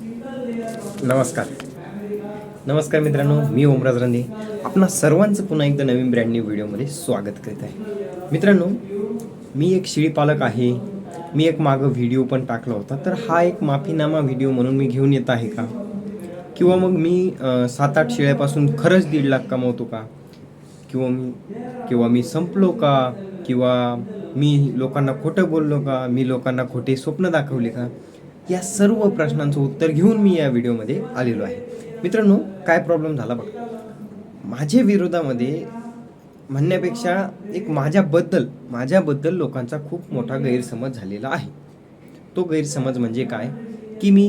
नमस्कार. नमस्कार मित्रांनो मी ओमराज रंदे. आपणा सर्वांचं पुन्हा एकदा नवीन ब्रँड न्यू व्हिडिओमध्ये स्वागत करीत आहे. मित्रांनो मी एक शिळीपालक आहे. मी एक मागं व्हिडिओ पण टाकला होता. तर हा एक माफीनामा व्हिडिओ म्हणून मी घेऊन येत आहे का? किंवा मग मी सात आठ शेळ्यापासून खरंच दीड लाख कमवतो का? किंवा मी किंवा मी संपलो का? किंवा मी लोकांना खोटं बोललो का? मी लोकांना खोटे स्वप्न दाखवले का? या सर्व प्रश्नांचं उत्तर घेऊन मी या व्हिडिओमध्ये आलेलो आहे. मित्रांनो काय प्रॉब्लेम झाला बघा. माझ्या विरोधामध्ये म्हणण्यापेक्षा एक माझ्याबद्दल माझ्याबद्दल लोकांचा खूप मोठा गैरसमज झालेला आहे. तो गैरसमज म्हणजे काय? की मी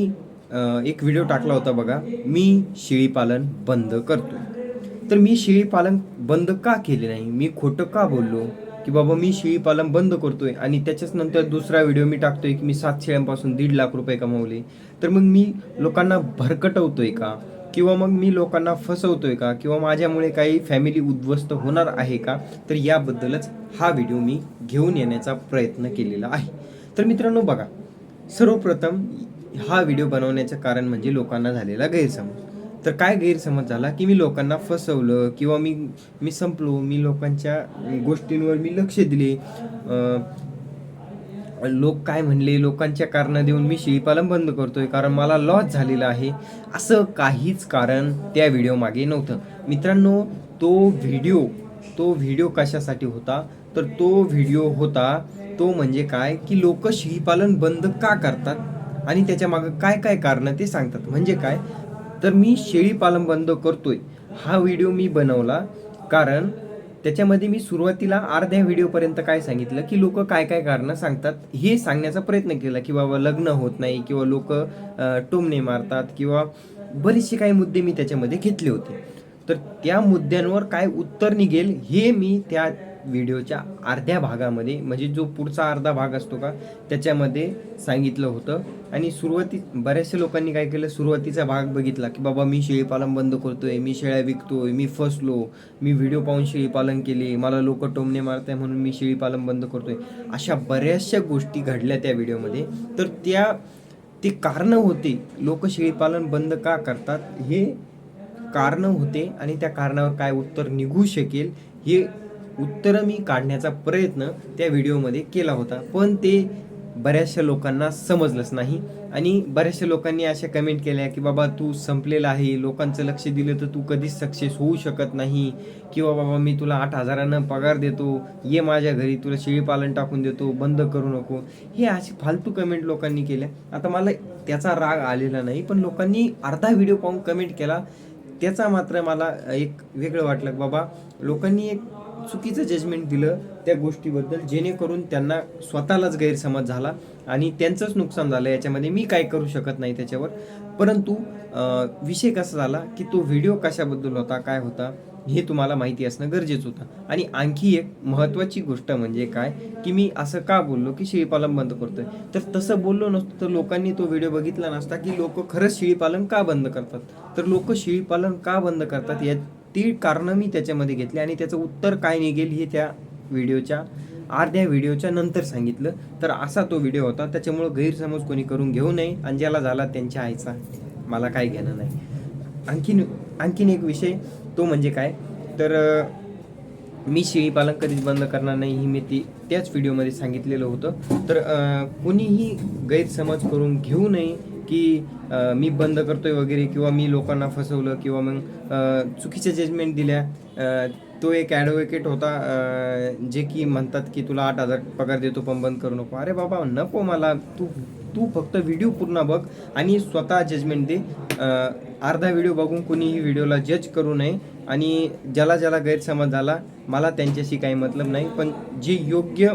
एक व्हिडिओ टाकला होता बघा मी शेळीपालन बंद करतो तर मी शेळीपालन बंद का केले नाही? मी खोटं का बोललो? की बाबा मी शेळीपालन बंद करतोय आणि त्याच्याच नंतर दुसरा व्हिडिओ मी टाकतोय की मी सात शेळ्यांपासून दीड लाख रुपये कमवले. तर मग मी लोकांना भरकटवतोय का? किंवा मग मी लोकांना फसवतोय का? किंवा माझ्यामुळे काही फॅमिली उद्ध्वस्त होणार आहे का? तर याबद्दलच हा व्हिडिओ मी घेऊन येण्याचा प्रयत्न केलेला आहे. तर मित्रांनो बघा सर्वप्रथम हा व्हिडिओ बनवण्याचं कारण म्हणजे लोकांना झालेला गैरसमज. तर काय गैरसमज झाला की मी लोकांना फसवलं किंवा मी मी संपलो मी लोकांच्या गोष्टींवर मी लक्ष दिले. लोक काय म्हणले? लोकांच्या कारणं देऊन मी शेळीपालन बंद करतोय कारण मला लॉस झालेला आहे. असं काहीच कारण त्या व्हिडिओ मागे नव्हतं. मित्रांनो तो व्हिडिओ तो व्हिडिओ कशासाठी होता? तर तो व्हिडिओ होता तो म्हणजे काय? की लोक शेळीपालन बंद का करतात? आणि त्याच्या मागं काय काय कारणं ते सांगतात. म्हणजे काय? तर मी शेळीपालन बंद करतोय. हा व्हिडिओ मी बनवला कारण त्याच्यामध्ये मी सुरुवातीला अर्ध्या व्हिडिओपर्यंत काय सांगितलं की लोक काय काय कारणं सांगतात हे सांगण्याचा प्रयत्न केला की बाबा लग्न होत नाही किंवा लोक टोमणे मारतात किंवा बरेचसे काही मुद्दे मी त्याच्यामध्ये घेतले होते. तर त्या मुद्द्यांवर काय उत्तर निघेल हे मी त्या व्हिडिओच्या अर्ध्या भागामध्ये म्हणजे जो पुढचा अर्धा भाग असतो का त्याच्यामध्ये सांगितलं होतं. आणि सुरुवाती बऱ्याचशा लोकांनी काय केलं सुरुवातीचा भाग बघितला की बाबा मी शेळीपालन बंद करतोय मी शेळ्या विकतोय मी फसलो मी व्हिडिओ पाहून शेळीपालन केले मला लोक टोमणे मारताय म्हणून मी शेळीपालन बंद करतोय. अशा बऱ्याचशा गोष्टी घडल्या त्या व्हिडिओमध्ये. तर त्या ते कारणं होते. लोक शेळीपालन बंद का करतात? हे कारणं होते आणि त्या कारणावर काय उत्तर निघू शकेल हे उत्तरं मी काढण्याचा प्रयत्न त्या व्हिडिओमध्ये केला होता. पण ते बऱ्याचशा लोकांना समजलंच नाही. आणि बऱ्याचशा लोकांनी अशा कमेंट केल्या की बाबा तू संपलेला आहे. लोकांचं लक्ष दिलं तर तू कधीच सक्सेस होऊ शकत नाही. किंवा बाबा मी तुला आठ हजारानं पगार देतो. ये माझ्या घरी. तुला शेळीपालन टाकून देतो. बंद करू नको. हे अशी फालतू कमेंट लोकांनी केल्या. आता मला त्याचा राग आलेला नाही पण लोकांनी अर्धा व्हिडिओ पाहून कमेंट केला. त्याचा मात्र मला एक वेगळं वाटलं. बाबा लोकांनी एक चुकीचं जजमेंट दिलं त्या गोष्टीबद्दल जेणेकरून त्यांना स्वतःलाच गैरसमज झाला आणि त्यांचंच नुकसान झालं. याच्यामध्ये मी काय करू शकत नाही त्याच्यावर. परंतु विषय कसा झाला की तो व्हिडिओ कशाबद्दल होता काय होता हे तुम्हाला माहिती असणं गरजेचं होतं. आणि आणखी एक महत्त्वाची गोष्ट म्हणजे काय की मी असं का बोललो की शेळीपालन बंद करतोय? तर तसं बोललो नसतं तर लोकांनी तो व्हिडिओ बघितला नसता की लोक खरंच शेळीपालन का बंद करतात? तर लोक शेळीपालन का बंद करतात या ती कारणं मी त्याच्यामध्ये घेतली आणि त्याचं उत्तर काय निघेल हे त्या व्हिडिओच्या अर्ध्या व्हिडिओच्या नंतर सांगितलं. तर असा तो व्हिडिओ होता. त्याच्यामुळं गैरसमज कोणी करून घेऊ नये आणि ज्याला झाला त्यांच्या आईचा. मला काय घेणं नाही. आणखीन आणखीन एक विषय तो म्हणजे काय? तर मी शेळीपालन कधीच बंद करणार नाही ही मी ती त्याच व्हिडिओमध्ये सांगितलेलं होतं. तर कोणीही गैरसमज करून घेऊ नये की मी बंद करतोय वगैरे किंवा मी लोकांना फसवलं किंवा मग चुकीच्या जजमेंट दिल्या तो एक ॲडव्होकेट होता जे की म्हणतात की तुला आठ हजार पगार देतो पण बंद करू नको. अरे बाबा नको मला. तू तू फक्त व्हिडिओ पूर्ण बघ आणि स्वतः जजमेंट दे. अर्धा व्हिडिओ बघून कोणीही व्हिडिओला जज करू नये आणि ज्याला ज्याला गैरसमज झाला मला त्यांच्याशी काही मतलब नाही. पण जे योग्य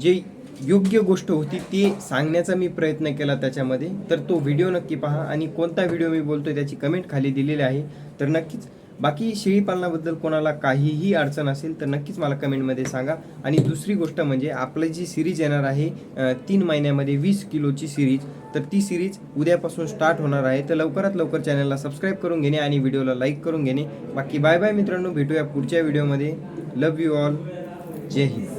जे योग्य गोष्ट होती ती सांगण्याचा मी प्रयत्न केला त्याच्यामध्ये. तर तो व्हिडिओ नक्की पहा आणि कोणता व्हिडिओ मी बोलतोय त्याची कमेंट खाली दिलेली आहे. तर नक्कीच बाकी शेळीपालनाबद्दल कोणाला काहीही अडचण असेल तर नक्कीच मला कमेंटमध्ये सांगा. आणि दुसरी गोष्ट म्हणजे आपली जी सिरीज येणार आहे तीन महिन्यामध्ये वीस किलोची सिरीज तर ती सिरीज उद्यापासून स्टार्ट होणार आहे. तर लवकरात लवकर चॅनलला सबस्क्राईब करून घेणे आणि व्हिडिओला लाईक करून घेणे. बाकी बाय बाय मित्रांनो भेटूया पुढच्या व्हिडिओमध्ये. Love you all. Jai Hind.